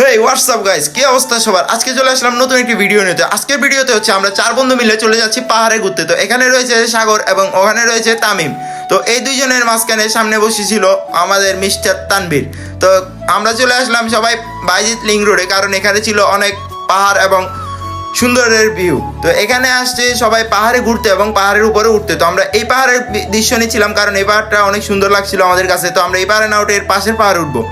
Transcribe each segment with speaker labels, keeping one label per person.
Speaker 1: হেই WhatsApp guys কি অবস্থা সবার? আজকে চলে আসলাম নতুন একটি ভিডিও নিতে আজকের ভিডিওতে হচ্ছে আমরা চার বন্ধু মিলে চলে যাচ্ছি পাহাড়ে ঘুরতে। তো এখানে রয়েছে সাগর এবং ওখানে রয়েছে তামিম। তো এই দুইজনের মাঝখানে সামনে বসেছিল আমাদের মিস্টার তানবীর তো আমরা চলে আসলাম সবাই বাইজিৎ লিং রোডে, কারণ এখানে ছিল অনেক পাহাড় এবং সুন্দরের ভিউ তো এখানে আসছে সবাই পাহাড়ে ঘুরতে এবং পাহাড়ের উপরে উঠতে। তো আমরা এই পাহাড়ের দৃশ্য নিচ্ছিলাম, কারণ এই পাহাড়টা অনেক সুন্দর লাগছিল আমাদের কাছে। তো আমরা এই পাহাড়ে না উঠে এর পাশের পাহাড়ে উঠবো।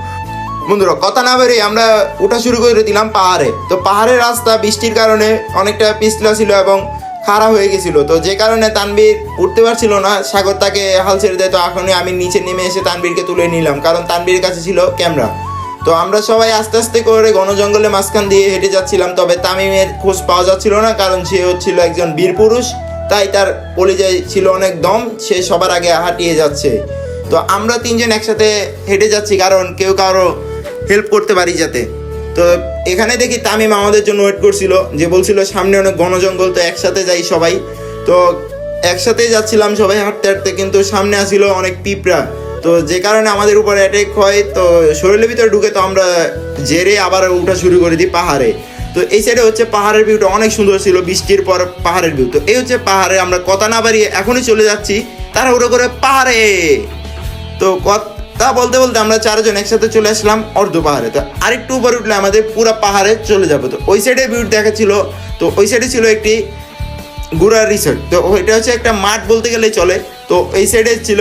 Speaker 1: বন্ধুরা, কথা না বেরিয়ে আমরা ওঠা শুরু করে দিলাম পাহাড়ে। তো পাহাড়ের রাস্তা বৃষ্টির কারণে অনেকটা পিছলা ছিল এবং খাড়া হয়ে গেছিল। তো যে কারণে তানবীর উঠতে পারছিল না, সাগর তাকে হাল ছেড়ে দেয়। তো এখনই আমি নিচে নেমে এসে তানবীরকে তুলে নিলাম, কারণ তানবীরের কাছে ছিল ক্যামেরা। তো আমরা সবাই আস্তে আস্তে করে ঘন জঙ্গলে মাঝখান দিয়ে হেঁটে যাচ্ছিলাম, তবে তামিমের খোঁজ পাওয়া যাচ্ছিল না, কারণ সে হচ্ছিল একজন বীর পুরুষ। তাই তার পরিচয় ছিল অনেক দম, সে সবার আগে হাঁটিয়ে যাচ্ছে। তো আমরা তিনজন একসাথে হেঁটে যাচ্ছি, কারণ কেউ কারও হেল্প করতে পারি যাতে। তো এখানে দেখি তামিম আমাদের জন্য ওয়েট করছিল, যে বলছিল সামনে অনেক ঘন জঙ্গল তো একসাথে যাই সবাই। তো একসাথে যাচ্ছিলাম সবাই হাঁটতে হাঁটতে, কিন্তু সামনে আসছিল অনেক পিঁপড়া। তো যে কারণে আমাদের উপর অ্যাটেক হয়, তো শরীরের ভিতরে ঢুকে তো আমরা জেরে আবার উঠা শুরু করে দিই পাহাড়ে। তো এই সাইডে হচ্ছে পাহাড়ের ভিউটা অনেক সুন্দর ছিল, বৃষ্টির পর পাহাড়ের ভিউ তো এই হচ্ছে পাহাড়ে, আমরা কথা না বাড়িয়ে এখনই চলে যাচ্ছি তারা উঠে করে পাহাড়ে। তো কথা বলতে বলতে আমরা চারজন একসাথে চলে আসলাম অর্ধ পাহাড়ে তো আরেকটু উপরে উঠলে আমাদের পুরো পাহাড়ে চলে যাব। তো ওই সাইডে ভিউ ছিল, তো ওই সাইডে ছিল একটি ঘোড়ার রিসোর্ট তো ওইটা হচ্ছে একটা মাঠ বলতে গেলে চলে। তো এই সাইডে ছিল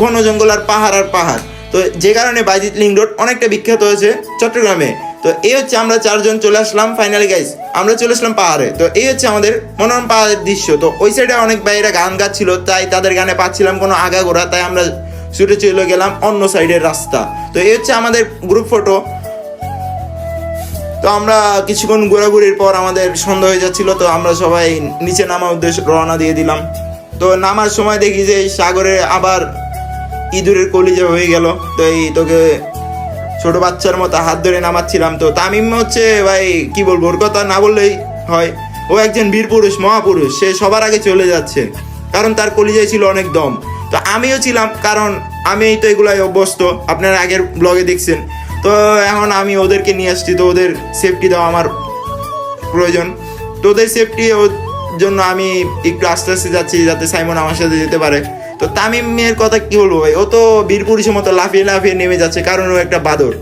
Speaker 1: ঘন জঙ্গল আর পাহাড় আর পাহাড়। তো যে কারণে বাইজিৎ লিং রোড অনেকটা বিখ্যাত হয়েছে চট্টগ্রামে। তো এই হচ্ছে আমরা চারজন চলে আসলাম ফাইনালি গাইস আমরা চলে আসলাম পাহাড়ে। তো এই হচ্ছে আমাদের মনোরম পাহাড়ের দৃশ্য। তো ওই সাইডে অনেক বাইরে গান গাচ্ছিল, তাই তাদের গানে পাচ্ছিলাম কোনো আগা গোড়া, তাই আমরা ছুটে চলে গেলাম অন্য সাইডের রাস্তা। তো এই হচ্ছে আমাদের গ্রুপ ফটো তো আমরা কিছুক্ষণ ঘোরাঘুরির পর আমাদের সন্ধ্যা হয়ে যাচ্ছিল, তো আমরা সবাই নিচে নামার উদ্দেশ্যে রওনা দিয়ে দিলাম। তো নামার সময় দেখি যে সাগরে আবার ইঁদুরের কলিজা হয়ে গেল। তো এই তোকে ছোট বাচ্চার মতো হাত ধরে নামাচ্ছিলাম। তো তামিম হচ্ছে ভাই, কি বলব, ওর কথা না বললেই হয়। ও একজন বীর পুরুষ, মহাপুরুষ। সে সবার আগে চলে যাচ্ছে। কারণ তার কলিজায় ছিল অনেক দম। তো আমিও ছিলাম, কারণ আমি তো এগুলাই অভ্যস্ত। আপনারা আগের ব্লগে দেখছেন। তো এখন আমি ওদেরকে নিয়ে আসছি, তো ওদের সেফটি দেওয়া আমার প্রয়োজন। তো ওদের সেফটি ওর জন্য আমি একটু আস্তে আস্তে যাচ্ছি, যাতে সাইমন আমার সাথে যেতে পারে। তো তামিমের কথা কি হলো ভাই? ও তো বীর পুরুষের মতো লাফিয়ে লাফিয়ে নেমে যাচ্ছে, কারণ ও একটা বাদর।